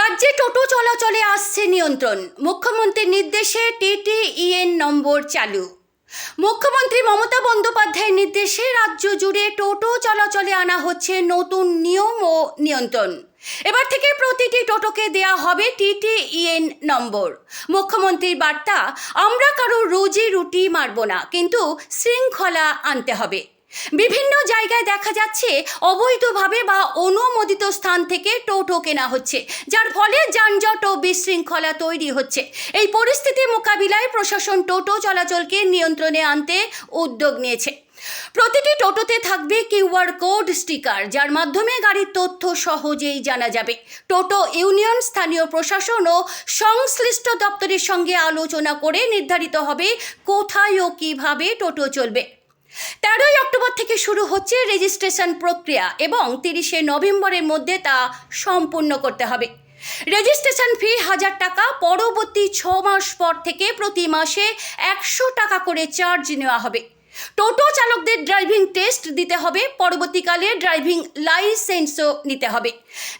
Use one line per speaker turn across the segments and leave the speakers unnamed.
রাজ্যে টোটো চলাচলে আসছে নিয়ন্ত্রণ। মুখ্যমন্ত্রীর নির্দেশে টিটিইএন নম্বর চালু। মুখ্যমন্ত্রী মমতা বন্দ্যোপাধ্যায়ের নির্দেশে রাজ্য জুড়ে টোটো চলাচলে আনা হচ্ছে নতুন নিয়ম ও নিয়ন্ত্রণ। এবার থেকে প্রতিটি টোটোকে দেয়া হবে টিটিইএন নম্বর। মুখ্যমন্ত্রীর বার্তা, আমরা কারও রোজি রুটি মারব না, কিন্তু শৃঙ্খলা আনতে হবে। বিভিন্ন জায়গায় দেখা যাচ্ছে অবৈধভাবে বা অনুমোদিত স্থান থেকে টোটো কেনা হচ্ছে, যার ফলে যানজট ও বিশৃঙ্খলা তৈরি হচ্ছে। এই পরিস্থিতি মোকাবিলায় প্রশাসন টোটো চলাচলকে নিয়ন্ত্রণে আনতে উদ্যোগ নিয়েছে। প্রতিটি টোটোতে থাকবে কিউআর কোড স্টিকার, যার মাধ্যমে গাড়ির তথ্য সহজেই জানা যাবে। টোটো ইউনিয়ন, স্থানীয় প্রশাসন ও সংশ্লিষ্ট দপ্তরের সঙ্গে আলোচনা করে নির্ধারিত হবে কোথায় ও কীভাবে টোটো চলবে। তেরোই অক্টোবর থেকে শুরু হচ্ছে রেজিস্ট্রেশন প্রক্রিয়া এবং তিরিশে নভেম্বরের মধ্যে তা সম্পূর্ণ করতে হবে। রেজিস্ট্রেশন ফি হাজার টাকা, পরবর্তী ছ মাস পর থেকে প্রতি মাসে একশো টাকা করে চার্জ নেওয়া হবে। টোটো চালকদের ড্রাইভিং টেস্ট দিতে হবে, পরবর্তীকালে ড্রাইভিং লাইসেন্সও নিতে হবে।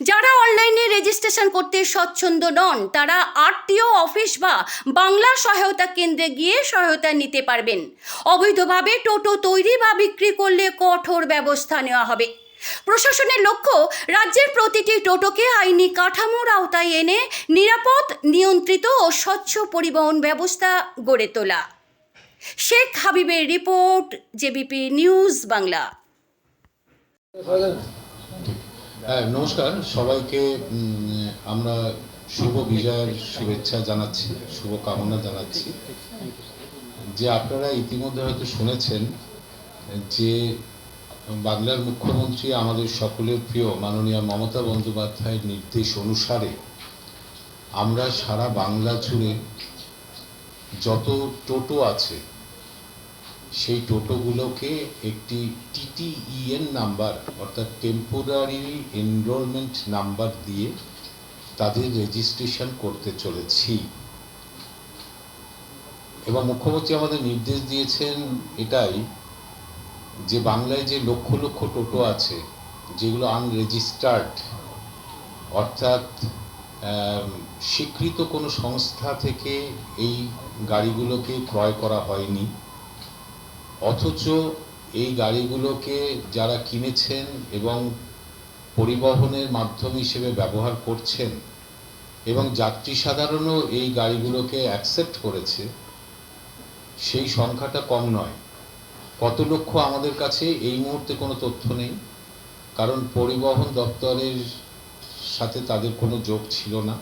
যারা অনলাইনে রেজিস্ট্রেশন করতে স্বচ্ছন্দ নন, তারা আরটিও অফিস বা বাংলা সহায়তা কেন্দ্রে গিয়ে সহায়তা নিতে পারবেন। অবৈধভাবে টোটো তৈরি বা বিক্রি করলে কঠোর ব্যবস্থা নেওয়া হবে। প্রশাসনের লক্ষ্য, রাজ্যের প্রতিটি টোটোকে আইনি কাঠামোর আওতায় এনে নিরাপদ, নিয়ন্ত্রিত ও স্বচ্ছ পরিবহন ব্যবস্থা গড়ে তোলা। শেখ হাবিবের রিপোর্ট, জেবিপি নিউজ বাংলা।
হ্যাঁ নমস্কার। সবাইকে আমরা শুভ বিজয়ের শুভেচ্ছা জানাচ্ছি, শুভ কামনা জানাচ্ছি। যে আপনারা ইতিমধ্যে হয়তো শুনেছেন যে বাংলার মুখ্যমন্ত্রী আমাদের সকলের প্রিয় মাননীয় মমতা বন্দ্যোপাধ্যায়ের নির্দেশ অনুসারে আমরা সারা বাংলা জুড়ে যত টোটো আছে, সেই টোটোগুলোকে একটি টিটিইএন নাম্বার, অর্থাৎ টেম্পোরারি এনরোলমেন্ট নাম্বার দিয়ে তাদের রেজিস্ট্রেশন করতে চলেছি। এবং মুখ্যমন্ত্রী আমাদের নির্দেশ দিয়েছেন এটাই, যে বাংলায় যে লক্ষ লক্ষ টোটো আছে, যেগুলো আনরেজিস্টার্ড অর্থাৎ স্বীকৃত কোনো সংস্থা থেকে এই গাড়িগুলোকে ক্রয় করা হয়নি। অথচ এই গাড়িগুলোকে যারা কিনেছেন এবং পরিবহনের মাধ্যম হিসেবে ব্যবহার করছেন এবং যাত্রী সাধারণও এই গাড়িগুলোকে অ্যাকসেপ্ট করেছে, সেই সংখ্যাটা কম নয়। কত লক্ষ আমাদের কাছে এই মুহূর্তে কোনো তথ্য নেই, কারণ পরিবহন দপ্তরের সাথে তাদের কোনো যোগ ছিল না।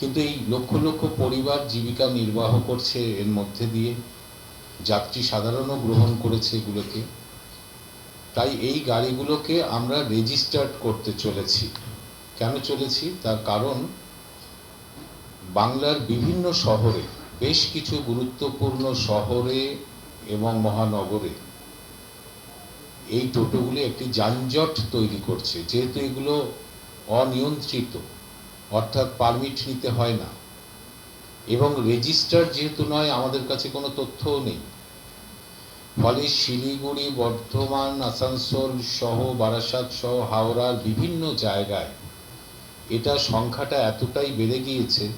কিন্তু এই লক্ষ লক্ষ পরিবার জীবিকা নির্বাহ করছে এর মধ্যে দিয়ে যাত্রী সাধারণও গ্রহণ করেছে এগুলোকে তাই এই গাড়িগুলোকে আমরা রেজিস্টার্ড করতে চলেছি। কেন চলেছি? তার কারণ বাংলার বিভিন্ন শহরে বেশ কিছু গুরুত্বপূর্ণ শহরে এবং মহানগরে এই টোটোগুলি একটি যানজট তৈরি করছে যেহেতু এগুলো অনিয়ন্ত্রিত। অর্থাৎ পারমিট নিতে হয় না। এবং রেজিস্টার যেহেতু নয়, আমাদের কাছে কোনো তথ্যও নেই। ফলে শিলিগুড়ি, বর্ধমান, আসানসোল সহ বারাসাত সহ হাওড়ার বিভিন্ন জায়গায় এটা সংখ্যাটা এতটাই বেড়ে গিয়েছে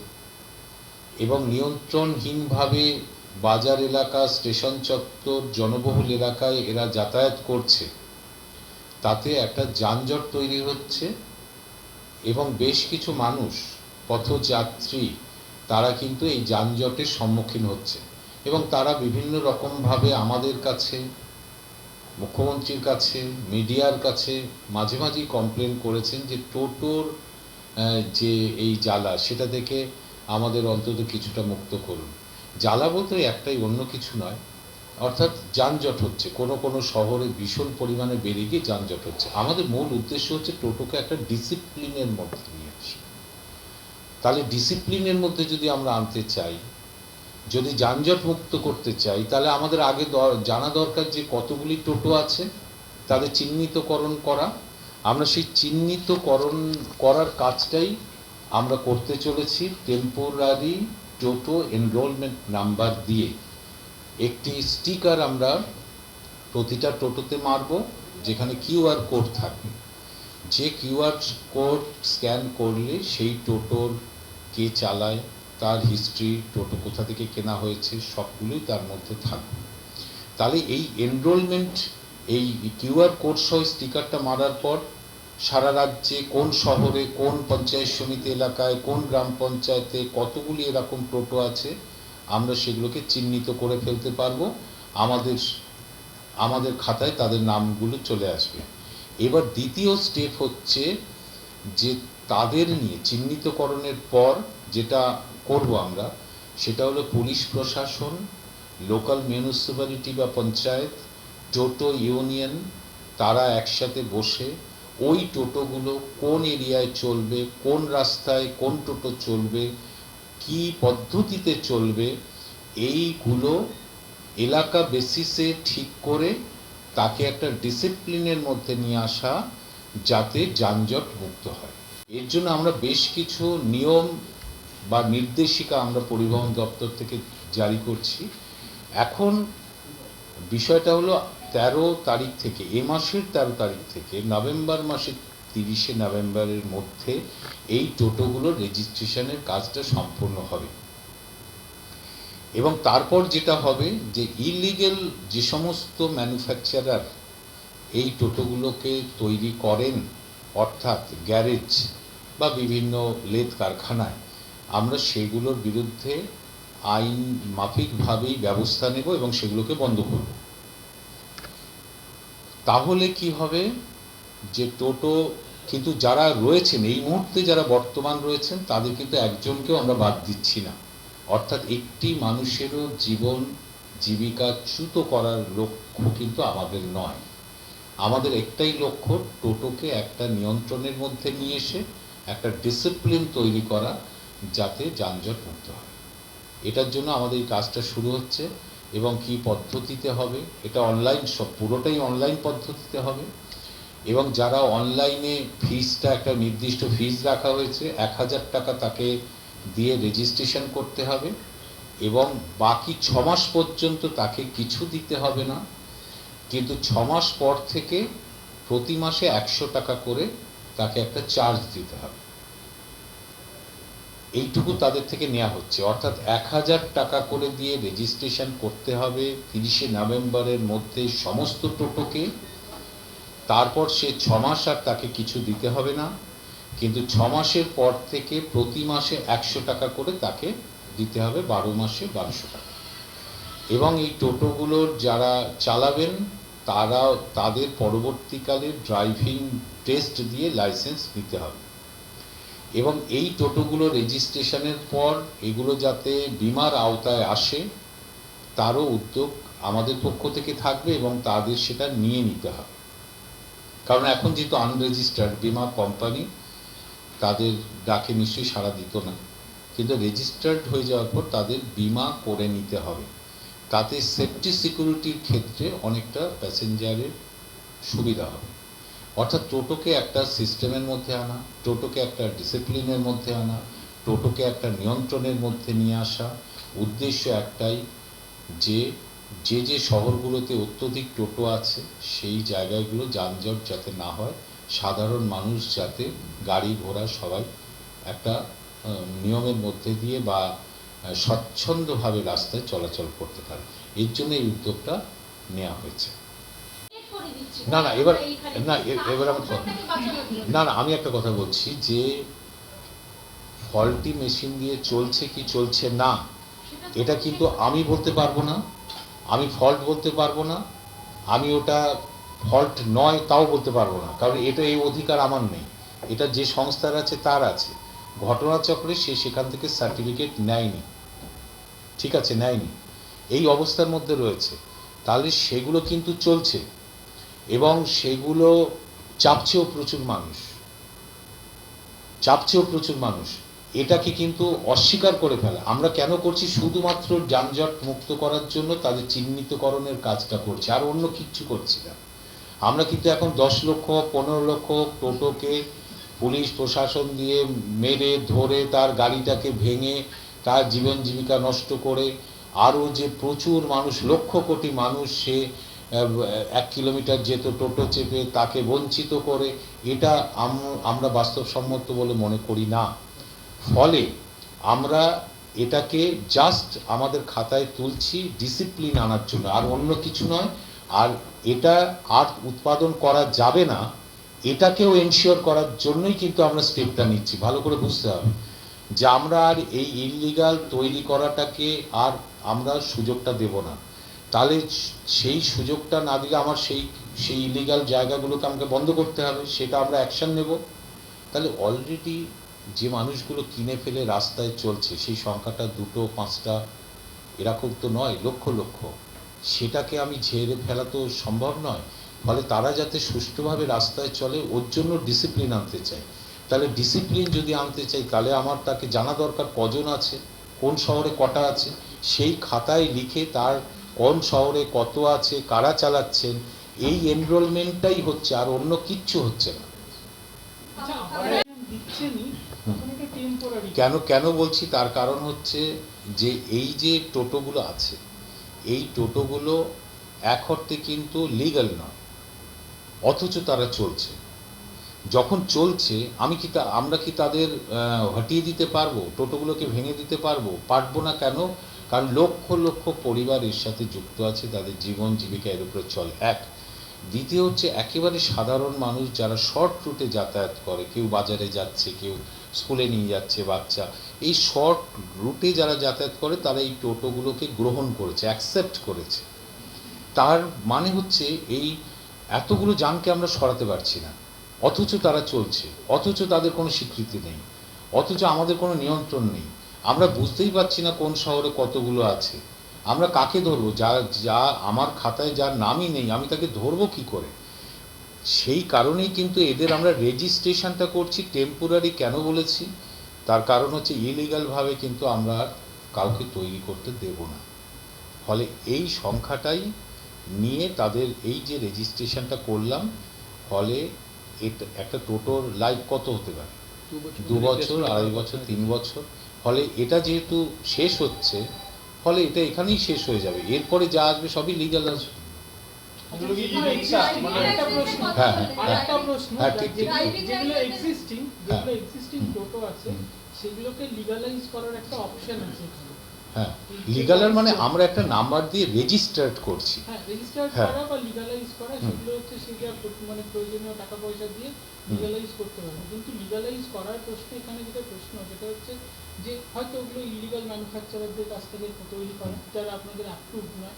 এবং নিয়ন্ত্রণহীনভাবে বাজার এলাকা, স্টেশন চত্বর, জনবহুল এলাকায় এরা যাতায়াত করছে। তাতে একটা যানজট তৈরি হচ্ছে। এবং বেশ কিছু মানুষ, পথযাত্রী, তারা কিন্তু এই যানজটের সম্মুখীন হচ্ছে। এবং তারা বিভিন্ন রকমভাবে আমাদের কাছে, মুখ্যমন্ত্রীর কাছে, মিডিয়ার কাছে মাঝে মাঝেই কমপ্লেন করেছেন যে টোটোর যে এই জ্বালা, সেটা থেকে আমাদের অন্তত কিছুটা মুক্ত করুন। জ্বালা বলতে একটাই, অন্য কিছু নয়। অর্থাৎ যানজট হচ্ছে। কোনো কোনো শহরে ভীষণ পরিমাণে বেড়ে গিয়ে যানজট হচ্ছে। আমাদের মূল উদ্দেশ্য হচ্ছে টোটোকে একটা ডিসিপ্লিনের মধ্যে নিয়ে আসি। তাহলে ডিসিপ্লিনের মধ্যে যদি আমরা আনতে চাই, যদি যানজট মুক্ত করতে চাই, তাহলে আমাদের আগে জানা দরকার যে কতগুলি টোটো আছে, তাদের চিহ্নিতকরণ করা। আমরা সেই চিহ্নিতকরণ করার কাজটাই আমরা করতে চলেছি। টেম্পোরারি টোটো এনরোলমেন্ট নাম্বার দিয়ে। একটি স্টিকার আমরা প্রতিটা টোটোতে মারব, যেখানে কিউআর কোড থাকবে। যে কিউআর কোড স্ক্যান করলে সেই টোটোর কে চালায়, তার হিস্ট্রি টোটো কোথা থেকে কেনা হয়েছে, সবগুলোই তার মধ্যে থাকবে। তাহলে এই এনরোলমেন্ট এই কিউআর কোড সহ স্টিকারটা মারার পর সারা রাজ্যে কোন শহরে, কোন পঞ্চায়েত সমিতি এলাকায়, কোন গ্রাম পঞ্চায়েতে কতগুলি এরকম টোটো আছে আমরা সেগুলোকে চিহ্নিত করে ফেলতে পারব। আমাদের আমাদের খাতায় তাদের নামগুলো চলে আসবে। এবার দ্বিতীয় স্টেপ হচ্ছে যে তাদের নিয়ে, চিহ্নিতকরণের পর যেটা করব আমরা, সেটা হলো পুলিশ প্রশাসন লোকাল মিউনিসিপ্যালিটি বা পঞ্চায়েত টোটো ইউনিয়ন তারা একসাথে বসে ওই টোটোগুলো কোন এরিয়ায় চলবে, কোন রাস্তায় কোন টোটো চলবে কি পদ্ধতিতে চলবে এইগুলো এলাকা বেসিসে ঠিক করে তাকে একটা ডিসিপ্লিনের মধ্যে নিয়ে আসা যাতে যানজট মুক্ত হয়। এর জন্য আমরা বেশ কিছু নিয়ম বা নির্দেশিকা আমরা পরিবহন দপ্তর থেকে জারি করছি। এখন বিষয়টা হলো তেরো তারিখ থেকে, এ মাসের তেরো তারিখ থেকে, নভেম্বর মাসের তিরিশে নভেম্বরের মধ্যে এই টোটোগুলোর রেজিস্ট্রেশনের কাজটা সম্পূর্ণ হবে। এবং তারপর যেটা হবে যে ইলিগেল যে সমস্ত ম্যানুফ্যাকচারার এই টোটোগুলোকে তৈরি করেন, অর্থাৎ গ্যারেজ বা বিভিন্ন লেদ কারখানায়, আমরা সেগুলোর বিরুদ্ধে আইন মাফিকভাবেই ব্যবস্থা নেব এবং সেগুলোকে বন্ধ করব। তাহলে কি হবে? যে টোটো কিন্তু যারা রয়েছেন, এই মুহূর্তে যারা বর্তমান রয়েছেন, তাদের কিন্তু একজনকেও আমরা বাদ দিচ্ছি না। অর্থাৎ একটি মানুষেরও জীবন জীবিকা চ্যুত করার লক্ষ্য কিন্তু আমাদের নয়। আমাদের একটাই লক্ষ্য, টোটোকে একটা নিয়ন্ত্রণের মধ্যে নিয়ে এসে একটা ডিসিপ্লিন তৈরি করা, যাতে যানজট মুক্ত হয়। এটার জন্য আমাদের এই কাজটা শুরু হচ্ছে এবং কি পদ্ধতিতে হবে, এটা অনলাইন সব, পুরোটাই অনলাইন পদ্ধতিতে হবে। এবং যারা অনলাইনে ফিজটা, একটা নির্দিষ্ট ফিজ রাখা হয়েছে, এক হাজার টাকা তাকে দিয়ে রেজিস্ট্রেশন করতে হবে এবং বাকি ছ মাস পর্যন্ত তাকে কিছু দিতে হবে না। কিন্তু ছ মাস পর থেকে প্রতি মাসে একশো টাকা করে তাকে একটা চার্জ দিতে হবে। এইটুকু তাদের থেকে নেওয়া হচ্ছে। অর্থাৎ এক হাজার টাকা করে দিয়ে রেজিস্ট্রেশন করতে হবে তিরিশে নভেম্বরের মধ্যে সমস্ত টোটোকে। তারপর সে ছ মাস আর তাকে কিছু দিতে হবে না, কিন্তু ছ মাসের পর থেকে প্রতি মাসে একশো টাকা করে তাকে দিতে হবে, বারো মাসে বারোশো টাকা। এবং এই টোটোগুলোর যারা চালাবেন, তারা তাদের পরবর্তীকালে ড্রাইভিং টেস্ট দিয়ে লাইসেন্স নিতে হবে। এবং এই টোটোগুলো রেজিস্ট্রেশনের পর এগুলো যাতে বিমার আওতায় আসে, তারও উদ্যোগ আমাদের পক্ষ থেকে থাকবে এবং তাদের সেটা নিয়ে নিতে হবে। কারণ এখন যেহেতু আনরেজিস্টার্ড বিমা কোম্পানি তাদের ডাকে নিশ্চয়ই সাড়া দিত না। কিন্তু রেজিস্টার্ড হয়ে যাওয়ার পর তাদের বিমা করে নিতে হবে। তাতে সেফটি সিকিউরিটির ক্ষেত্রে অনেকটা প্যাসেঞ্জারের সুবিধা হবে। অর্থাৎ টোটোকে একটা সিস্টেমের মধ্যে আনা, টোটোকে একটা ডিসিপ্লিনের মধ্যে আনা, টোটোকে একটা নিয়ন্ত্রণের মধ্যে নিয়ে আসা, উদ্দেশ্য একটাই যে যে যে শহরগুলোতে অত্যধিক টোটো আছে সেই জায়গাগুলো যানজট যাতে না হয় সাধারণ মানুষ যাতে গাড়ি ঘোড়া সবাই একটা নিয়মের মধ্যে দিয়ে বা স্বচ্ছন্দভাবে রাস্তায় চলাচল করতে পারে। এর জন্য এই উদ্যোগটা নেওয়া হয়েছে। না, না, এবার- না, এবার আমার কথা- না না আমি একটা কথা বলছি যে ফল্টি মেশিন দিয়ে চলছে কি চলছে না এটা কিন্তু আমি বলতে পারব না। আমি ফল্ট বলতে পারব না, আমি ওটা ফল্ট নয়, তাও বলতে পারব না। কারণ এটা এই অধিকার আমার নেই। এটা যে সংস্থার আছে, তার আছে। ঘটনাচক্রে সে সেখান থেকে সার্টিফিকেট নেয়নি। ঠিক আছে, নেয়নি। এই অবস্থার মধ্যে রয়েছে। তাহলে সেগুলো কিন্তু চলছে। এবং সেগুলো চাপছেও প্রচুর মানুষ। চাপছেও প্রচুর মানুষ। এটাকে কিন্তু অস্বীকার করে ফেলা। আমরা কেন করছি? শুধুমাত্র যানজট মুক্ত করার জন্য তাদের চিহ্নিতকরণের কাজটা করছি, আর অন্য কিচ্ছু করছি না। আমরা কিন্তু এখন দশ লক্ষ, পনেরো লক্ষ টোটোকে পুলিশ, প্রশাসন দিয়ে মেরে, ধরে তার গাড়িটাকে ভেঙে, তার জীবন জীবিকা নষ্ট করে, আরও যে প্রচুর মানুষ, লক্ষ কোটি মানুষ সে এক কিলোমিটার যেত টোটো চেপে তাকে বঞ্চিত করে, এটা আমরা বাস্তবসম্মত বলে মনে করি না। ফলে আমরা এটাকে জাস্ট আমাদের খাতায় তুলছি ডিসিপ্লিন আনার জন্য। আর অন্য কিছু নয়। আর এটা আর উৎপাদন করা যাবে না, এটাকেও এনশিওর করার জন্যই কিন্তু আমরা স্টেপটা নিচ্ছি। ভালো করে বুঝতে হবে যে আমরা আর এই ইলিগাল তৈরি করাটাকে আর আমরা সুযোগটা দেব না। তাহলে সেই সুযোগটা না দিলে আমার সেই সেই ইলিগাল জায়গাগুলোকে আমাকে বন্ধ করতে হবে, সেটা আমরা অ্যাকশন নেব। তাহলে অলরেডি যে মানুষগুলো কিনে ফেলে রাস্তায় চলছে, সেই সংখ্যাটা দুটো, পাঁচটা, এরকম তো নয়, লক্ষ লক্ষ। সেটাকে আমি ঝেড়ে ফেলা তো সম্ভব নয়। ফলে তারা যাতে সুষ্ঠুভাবে রাস্তায় চলে, ওর জন্য ডিসিপ্লিন আনতে চাই তাহলে ডিসিপ্লিন যদি আনতে চাই, তাহলে আমার তাকে জানা দরকার কজন আছে, কোন শহরে কটা আছে। সেই খাতায় লিখে তার কোন শহরে কত আছে, কারা চালাচ্ছেন, এই এনরোলমেন্টটাই হচ্ছে, আর অন্য কিচ্ছু হচ্ছে না কেন কেন বলছি? তার কারণ হচ্ছে যে এই যে টোটোগুলো আছে, এই টোটোগুলো এক অর্থে কিন্তু লিগ্যাল নয়, অথচ তারা চলছে। যখন চলছে, আমি কি তা, আমরা কি তাদের হটিয়ে দিতে পারব? টোটোগুলোকে ভেঙে দিতে পারব? পারব না কেন? কারণ লক্ষ লক্ষ পরিবার এর সাথে যুক্ত আছে, তাদের জীবন জীবিকা এর উপরে চলে এক। দ্বিতীয় হচ্ছে একেবারে সাধারণ মানুষ যারা শর্ট রুটে যাতায়াত করে, কেউ বাজারে যাচ্ছে, কেউ স্কুলে নিয়ে যাচ্ছে বাচ্চা। এই শর্ট রুটে যারা যাতায়াত করে, তারা এই টোটোগুলোকে গ্রহণ করেছে অ্যাকসেপ্ট করেছে। তার মানে হচ্ছে, এই এতগুলো যানকে আমরা সরাতে পারছি না। অথচ তারা চলছে, অথচ তাদের কোনো স্বীকৃতি নেই, অথচ আমাদের কোনো নিয়ন্ত্রণ নেই। আমরা বুঝতেই পারছি না কোন শহরে কতগুলো আছে। আমরা কাকে ধরবো? যা যা আমার খাতায় যার নামই নেই, আমি তাকে ধরবো কি করে? সেই কারণেই কিন্তু এদের আমরা রেজিস্ট্রেশনটা করছি টেম্পোরারি কেন বলেছি? তার কারণ হচ্ছে ইলিগালভাবে কিন্তু আমরা আর কাউকে তৈরি করতে দেব না। ফলে এই সংখ্যাটাই নিয়ে তাদের এই যে রেজিস্ট্রেশনটা করলাম ফলে এটা একটা টোটোর লাইফ কত হতে পারে? দু বছর আড়াই বছর তিন বছর। ফলে এটা যেহেতু শেষ হচ্ছে ফলে এটা এখানেই শেষ হয়ে যাবে। এরপরে যা আসবে সবই লিগাল আসবে হ্যাঁ, লিগালার মানে আমরা একটা নাম্বার দিয়ে রেজিস্টার্ড করছি।
হ্যাঁ রেজিস্টার
হ্যাঁ।
করা বা লিগালাইজ করা সেগুলো হচ্ছে সেটা মানে প্রয়োজনীয় টাকা পয়সা দিয়ে লিগালাইজ করতে পারবে কিন্তু লিগালাইজ করার প্রশ্ন এখানে যেটা প্রশ্ন সেটা হচ্ছে যে হয়তো ওগুলো ইলিগাল ম্যানুফ্যাকচারারদের কাছ থেকে তৈরি করে যারা আপনাদের অ্যাপ্রুভ নয়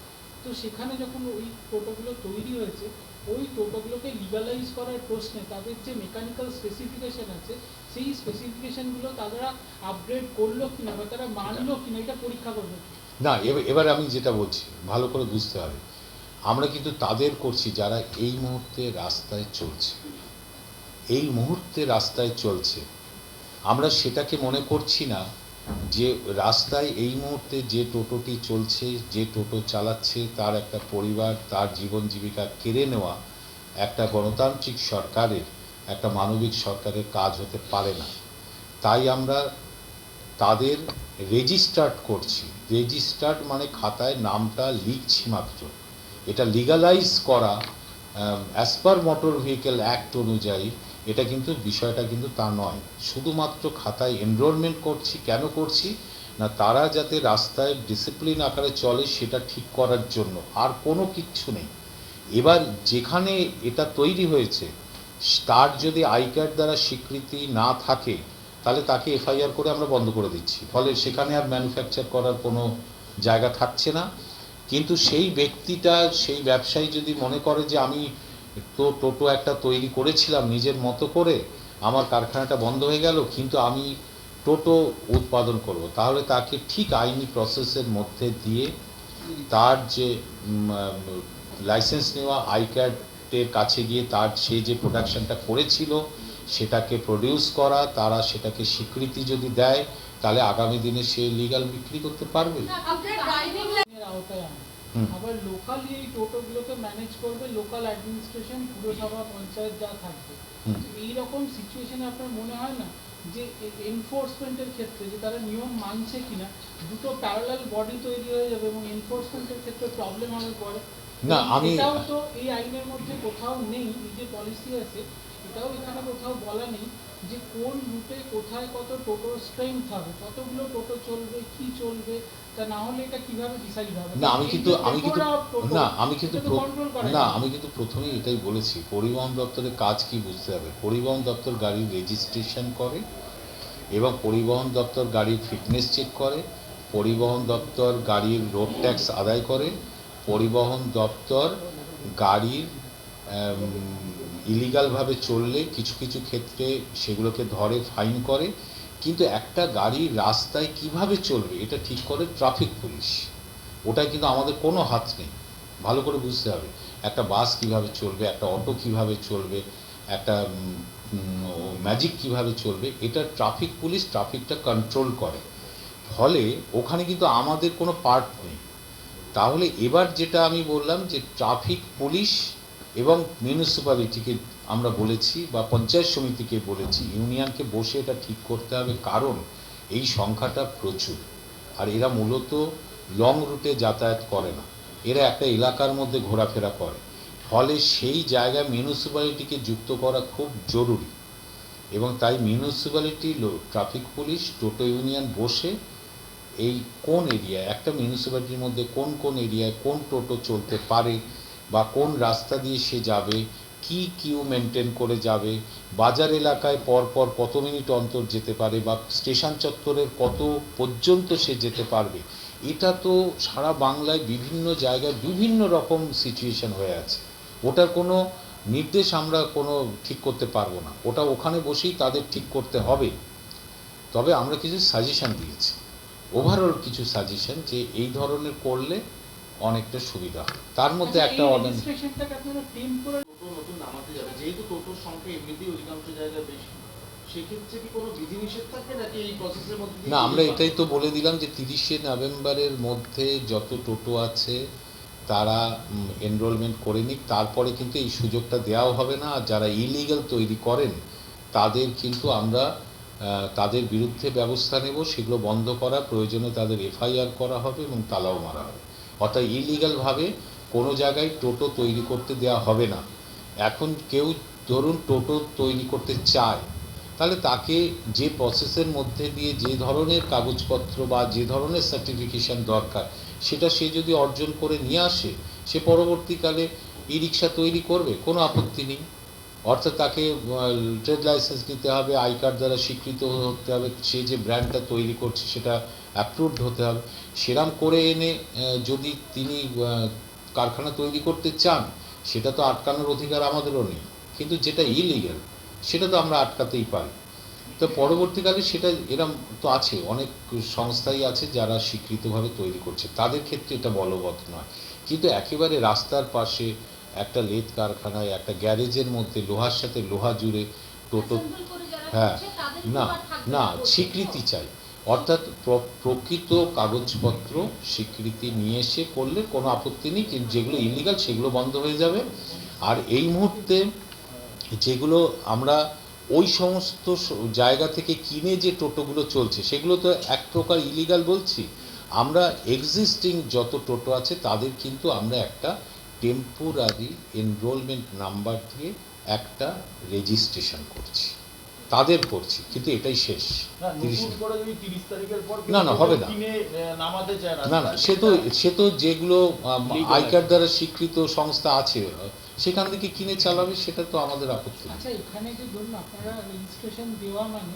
তো সেখানে যখন ওই টোটোগুলো তৈরি হয়েছে, ওই টোটোগুলোকে লিগালাইজ করার প্রশ্নে তাদের যে মেকানিক্যাল স্পেসিফিকেশন আছে, সেই স্পেসিফিকেশনগুলো তারা আপগ্রেড করল কিনা বা তারা মানলো কিনা এটা পরীক্ষা করবে।
না, এবার এবার আমি যেটা বলছি, ভালো করে বুঝতে হবে। আমরা কিন্তু তাদের করছি যারা এই মুহূর্তে রাস্তায় চলছে। এই মুহূর্তে রাস্তায় চলছে। আমরা সেটাকে মনে করছি না যে রাস্তায় এই মুহূর্তে যে টোটোটি চলছে, যে টোটো চালাচ্ছে, তার একটা পরিবার, তার জীবন জীবিকা কেড়ে নেওয়া একটা গণতান্ত্রিক সরকারের, একটা মানবিক সরকারের কাজ হতে পারে না। তাই আমরা তাদের রেজিস্টার্ড করছি। রেজিস্টার্ড মানে খাতায় নামটা লিখছি মাত্র। এটা লিগালাইজ করা as per motor vehicle act অনুযায়ী এটা কিন্তু বিষয়টা কিন্তু তা নয়। শুধুমাত্র খাতায় এনরোলমেন্ট করছি, কেন করছি? না, তারা যাতে রাস্তায় ডিসিপ্লিন আকারে চলে সেটা ঠিক করার জন্য, আর কোনো কিচ্ছু নেই। এবার যেখানে এটা তৈরি হয়েছে, তার যদি আই কার্ড দ্বারা স্বীকৃতি না থাকে, তাহলে তাকে এফআইআর করে আমরা বন্ধ করে দিচ্ছি। ফলে সেখানে আর ম্যানুফ্যাকচার করার কোনো জায়গা থাকছে না। কিন্তু সেই ব্যক্তিটা, সেই ব্যবসায়ী যদি মনে করে যে আমি তো টোটো একটা তৈরি করেছিলাম নিজের মতো করে আমার কারখানাটা বন্ধ হয়ে গেল কিন্তু আমি টোটো উৎপাদন করব। তাহলে তাকে ঠিক আইনি প্রসেসের মধ্যে দিয়ে তার যে লাইসেন্স নেওয়া আই কার্ডের কাছে গিয়ে তার সে যে প্রোডাকশনটা করেছিল সেটাকে প্রডিউস করা তারা সেটাকে স্বীকৃতি যদি দেয় তাহলে আগামী দিনে সে লিগাল বিক্রি করতে পারবে।
আবার লোকালি এই টোটোগুলোকে ম্যানেজ করবে লোকাল অ্যাডমিনিস্ট্রেশন পুরসভা পঞ্চায়েত যা থাকবে। এইরকম সিচুয়েশনে আপনার মনে হয় না যে এনফোর্সমেন্টের ক্ষেত্রে যে তারা নিয়ম মানছে কিনা দুটো প্যারালাল বডি তৈরি হয়ে যাবে এবং এনফোর্সমেন্টের ক্ষেত্রে প্রবলেম হবে পরে?
না, আমি-
এটাও তো এই আইনের মধ্যে কোথাও নেই এই যে পলিসি আছে এটাও এখানে কোথাও বলা নেই যে কোন রুটে কোথায় কত টোটো স্ট্রেংথ হবে কতগুলো টোটো চলবে কি চলবে তা না হলে এটা কীভাবে ডিসাইড হবে?
না আমি কিন্তু আমি কিন্তু না আমি কিন্তু না আমি কিন্তু প্রথমেই এটাই বলেছি পরিবহন দপ্তরের কাজ কি বুঝতে হবে? পরিবহন দপ্তর গাড়ির রেজিস্ট্রেশন করে এবং পরিবহন দপ্তর গাড়ির ফিটনেস চেক করে পরিবহন দপ্তর গাড়ির রোড ট্যাক্স আদায় করে পরিবহন দপ্তর গাড়ির ইলিগালভাবে চললে কিছু কিছু ক্ষেত্রে সেগুলোকে ধরে ফাইন করে। কিন্তু একটা গাড়ি রাস্তায় কীভাবে চলবে, এটা ঠিক করে ট্রাফিক পুলিশ ওটায় কিন্তু আমাদের কোনো হাত নেই। ভালো করে বুঝতে হবে, একটা বাস কীভাবে চলবে, একটা অটো কীভাবে চলবে, একটা ম্যাজিক কীভাবে চলবে, এটা ট্রাফিক পুলিশ ট্রাফিকটা কন্ট্রোল করে। ফলে ওখানে কিন্তু আমাদের কোনো পার্ট নেই। তাহলে এবার যেটা আমি বললাম যে ট্রাফিক পুলিশ এবং মিউনিসিপ্যালিটিকে আমরা বলেছি বা পঞ্চায়েত সমিতিকে বলেছি, ইউনিয়নকে বসে এটা ঠিক করতে হবে। কারণ এই সংখ্যাটা প্রচুর। আর এরা মূলত লং রুটে যাতায়াত করে না। এরা একটা এলাকার মধ্যে ঘোরাফেরা করে। ফলে সেই জায়গায় মিউনিসিপ্যালিটিকে যুক্ত করা খুব জরুরি। এবং তাই মিউনিসিপ্যালিটি ট্রাফিক পুলিশ টোটো ইউনিয়ন বসে এই কোন এরিয়ায় একটা মিউনিসিপ্যালিটির মধ্যে কোন কোন এরিয়ায় কোন টোটো চলতে পারে বা কোন রাস্তা দিয়ে সে যাবে, কি কিউ মেনটেন করে যাবে, বাজার এলাকায় পর পর কত মিনিট অন্তর যেতে পারে বা স্টেশন চত্বরের কত পর্যন্ত সে যেতে পারবে, এটা তো সারা বাংলায় বিভিন্ন জায়গায় বিভিন্ন রকম সিচুয়েশন হয়ে আছে। ওটার কোনো নির্দেশ আমরা কোনো ঠিক করতে পারব না। ওটা ওখানে বসেই তাদের ঠিক করতে হবে। তবে আমরা কিছু সাজেশান দিয়েছি। ওভারঅল কিছু সাজেশন যে এই ধরনের করলে অনেকটা সুবিধা। হয় তার মধ্যে
আচ্ছা,
একটা অর্ডার
রেজিস্ট্রেশনটাকে আপনারা টেম্পোরারি
টোটো নতুন নামাতে যাবে যেহেতু টোটোর সংখ্যা এমনিতেই অধিকাংশ জায়গায় বেশি
না আমরা এটাই তো বলে দিলাম যে তিরিশে নভেম্বরের মধ্যে যত টোটো আছে তারা এনরোলমেন্ট করে নিক। তারপরে কিন্তু এই সুযোগটা দেওয়াও হবে না। আর যারা ইলিগাল তৈরি করেন তাদের কিন্তু আমরা তাদের বিরুদ্ধে ব্যবস্থা নেব। সেগুলো বন্ধ করা প্রয়োজনে তাদের এফআইআর করা হবে এবং তালাও মারা হবে। অর্থাৎ ইলিগালভাবে কোনো জায়গায় টোটো তৈরি করতে দেওয়া হবে না। এখন কেউ ধরুন টোটো তৈরি করতে চায়, তাহলে তাকে যে প্রসেসের মধ্যে দিয়ে যে ধরনের কাগজপত্র বা যে ধরনের সার্টিফিকেশন দরকার, সেটা সে যদি অর্জন করে নিয়ে আসে, সে পরবর্তীকালে ই রিক্সা তৈরি করবে, কোনো আপত্তি নেই। অর্থাৎ তাকে ট্রেড লাইসেন্স নিতে হবে, আই কার্ড দ্বারা স্বীকৃত হতে হবে, সে যে ব্র্যান্ডটা তৈরি করছে সেটা অ্যাপ্রুভড হতে হবে। সেরাম করে এনে যদি তিনি কারখানা তৈরি করতে চান, সেটা তো আটকানোর অধিকার আমাদেরও নেই। কিন্তু যেটা ইলিগাল সেটা তো আমরা আটকাতেই পারি। তো পরবর্তীকালে সেটা এরম তো আছে, অনেক সংস্থাই আছে যারা স্বীকৃতভাবে তৈরি করছে। তাদের ক্ষেত্রে এটা বলবৎ নয়। কিন্তু একেবারে রাস্তার পাশে একটা লেদ কারখানায় একটা গ্যারেজের মধ্যে লোহার সাথে লোহা জুড়ে টোটো হ্যাঁ না না স্বীকৃতি চাই। অর্থাৎ প্র- প্রকৃত কাগজপত্র স্বীকৃতি নিয়ে এসে করলে কোনো আপত্তি নেই কিন্তু যেগুলো ইলিগাল সেগুলো বন্ধ হয়ে যাবে। আর এই মুহূর্তে যেগুলো আমরা ওই সমস্ত জায়গা থেকে কিনে যে টোটোগুলো চলছে সেগুলো তো এক প্রকার ইলিগাল বলছি। আমরা এক্সিস্টিং যত টোটো আছে তাদের কিন্তু আমরা একটা টেম্পোরারি এনরোলমেন্ট নাম্বার দিয়ে একটা রেজিস্ট্রেশন করছি। তাদের করছি কিন্তু এটাই শেষ।
না
তিরিশ
নতুন করে যদি তিরিশ তারিখের পর
না, না, হবে না। না না সে তো সে তো যেগুলো আইকার দ্বারা স্বীকৃত সংস্থা আছে সেখান থেকে কিনে চালাবে সেটা তো আমাদের আপত্তি।
আচ্ছা এখানে যে ধরুন আপনারা রেজিস্ট্রেশন দেওয়া মানে